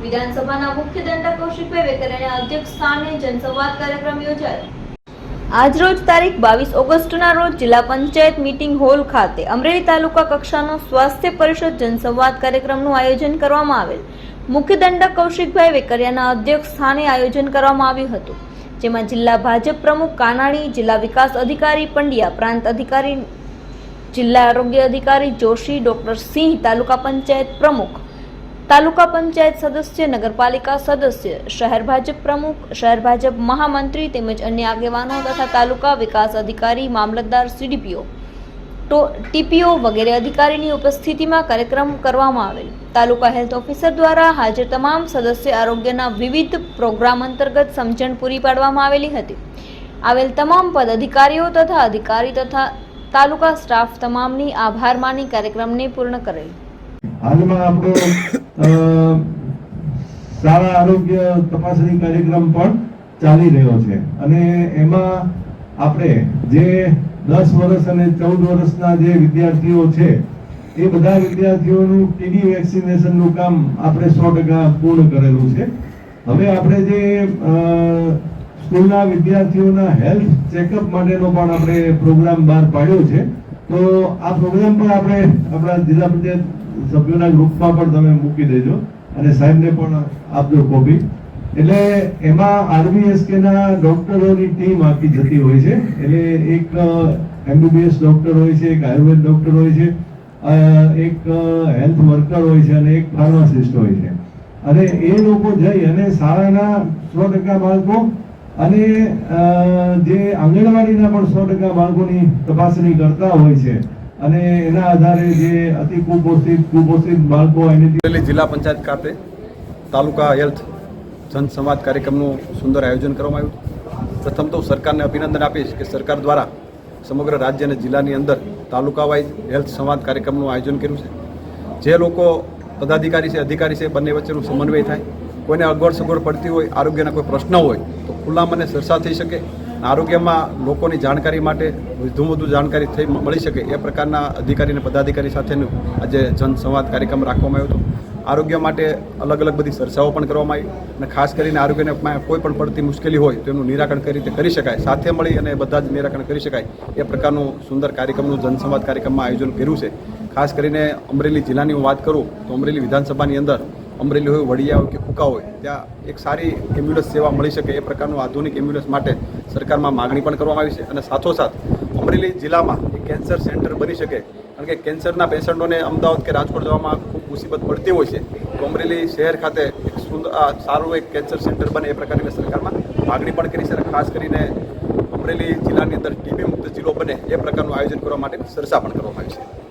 વિધાનસભાના મુખ્ય દંડક કૌશિકભાઈ વેકરેના અધ્યક્ષ સ્થાને જનસંવાદ કાર્યક્રમ યોજાયો. આજરોજ તારીખ બાવીસ ઓગસ્ટના રોજ જિલ્લા પંચાયત મીટિંગ હોલ ખાતે અમરેલી તાલુકા કક્ષાનો સ્વાસ્થ્ય પરિષદ જનસંવાદ કાર્યક્રમનું આયોજન કરવામાં આવેલ. મુખ્ય દંડક કૌશિકભાઈ વેકરિયાના અધ્યક્ષ સ્થાને આયોજન કરવામાં આવ્યું હતું. જેમાં જિલ્લા ભાજપ પ્રમુખ કાનાણી, જિલ્લા વિકાસ અધિકારી પંડ્યા, પ્રાંત અધિકારી, જિલ્લા આરોગ્ય અધિકારી જોશી, ડોક્ટર સિંહ, તાલુકા પંચાયત પ્રમુખ તાલુકા પંચાયત સદસ્ય, નગરપાલિકા સદસ્ય, શહેર ભાજપ પ્રમુખ, શહેર ભાજપ મહામંત્રી તેમજ અન્ય આગેવાનો તથા તાલુકા વિકાસ અધિકારી, મામલતદાર, સીડીપીઓ ટીપીઓ વગેરે અધિકારીની ઉપસ્થિતિમાં કાર્યક્રમ કરવામાં આવેલ. તાલુકા હેલ્થ ઓફિસર દ્વારા હાજર તમામ સદસ્ય આરોગ્યના વિવિધ પ્રોગ્રામ અંતર્ગત સમજણ પૂરી પાડવામાં આવેલી હતી. આવેલ તમામ પદ અધિકારીઓ તથા અધિકારી તથા તાલુકા સ્ટાફ તમામની આભાર માની કાર્યક્રમને પૂર્ણ કરેલ. હાલમાં આપણો શાળા આરોગ્ય તપાસણી કાર્યક્રમ પણ ચાલી રહ્યો છે. અને એમાં આપણે જે દસ વર્ષ અને ચૌદ વર્ષના જે વિદ્યાર્થીઓ છે, એ બધા વિદ્યાર્થીઓનું ટીડી વેક્સિનેશનનું કામ આપણે સો ટકા પૂર્ણ કરેલું છે. હવે આપણે જે સ્કૂલના વિદ્યાર્થીઓના હેલ્થ ચેકઅપ માટેનો પણ આપણે પ્રોગ્રામ બહાર પાડ્યો છે. તો આ પ્રોગ્રામ પણ આપણે આપણા જિલ્લા પંચાયત સભ્યોના ગ્રુપમાં પણ તમે મૂકી દેજો અને સાહેબને પણ આપજો કોપી. એટલે એમાં આરબીએસકેના ડોક્ટરોની ટીમ આપી જતી હોય છે. એટલે એક એમબીબીએસ ડોક્ટર હોય છે, એક આયુર્વેદ ડોક્ટર હોય છે એક હેલ્થ વર્કર હોય છે અને એક ફાર્માસિસ્ટ હોય છે. અને એ લોકો જઈ અને શાળાના સો ટકા બાળકો અને જે આંગણવાડીના પણ સો ટકા બાળકોની તપાસણી કરતા હોય છે. અને એના આધારે જે અતિ કુપોષિત કુપોષિત બાળકો એની જિલ્લા પંચાયત ખાતે તાલુકા હેલ્થ જન સંવાદ કાર્યક્રમનું સુંદર આયોજન કરવામાં આવ્યું. પ્રથમ તો સરકારને અભિનંદન આપીશ કે સરકાર દ્વારા સમગ્ર રાજ્ય અને જિલ્લાની અંદર તાલુકા વાઇઝ હેલ્થ સંવાદ કાર્યક્રમનું આયોજન કર્યું છે. જે લોકો પદાધિકારી છે, અધિકારી છે, બંને વચ્ચેનું સમન્વય થાય. કોઈને અગવડ સગવડ પડતી હોય, આરોગ્યના કોઈ પ્રશ્ન હોય, તો ખુલ્લા મને સરસા થઈ શકે. આરોગ્યમાં લોકોની જાણકારી માટે વધુ વધુ જાણકારી થઈ મળી શકે એ પ્રકારના અધિકારી અને પદાધિકારી સાથેનું આજે જનસંવાદ કાર્યક્રમ રાખવામાં આવ્યો હતો. આરોગ્ય માટે અલગ અલગ બધી ચર્ચાઓ પણ કરવામાં આવી અને ખાસ કરીને આરોગ્યને કોઈ પણ પડતી મુશ્કેલી હોય તો એનું નિરાકરણ કઈ રીતે કરી શકાય, સાથે મળી અને બધા જ નિરાકરણ કરી શકાય એ પ્રકારનું સુંદર કાર્યક્રમનું જનસંવાદ કાર્યક્રમમાં આયોજન કર્યું છે. ખાસ કરીને અમરેલી જિલ્લાની હું વાત કરું તો અમરેલી વિધાનસભાની અંદર અમરેલી હોય, વડિયા હોય કે કુકા હોય, ત્યાં એક સારી એમ્બ્યુલન્સ સેવા મળી શકે એ પ્રકારનું આધુનિક એમ્બ્યુલન્સ માટે સરકારમાં માગણી પણ કરવામાં આવી છે અને સાથોસાથ અમરેલી જિલ્લામાં એક કેન્સર સેન્ટર બની શકે. કારણ કે કેન્સરના પેશન્ટોને અમદાવાદ કે રાજકોટ જવામાં ખૂબ મુસીબત પડતી હોય છે. તો અમરેલી શહેર ખાતે એક સુંદર સારું એક કેન્સર સેન્ટર બને એ પ્રકારની સરકારમાં માગણી પણ કરી છે અને ખાસ કરીને અમરેલી જિલ્લાની અંદર ટીબી મુક્ત જિલ્લો બને એ પ્રકારનું આયોજન કરવા માટે ચર્ચા પણ કરવામાં આવી છે.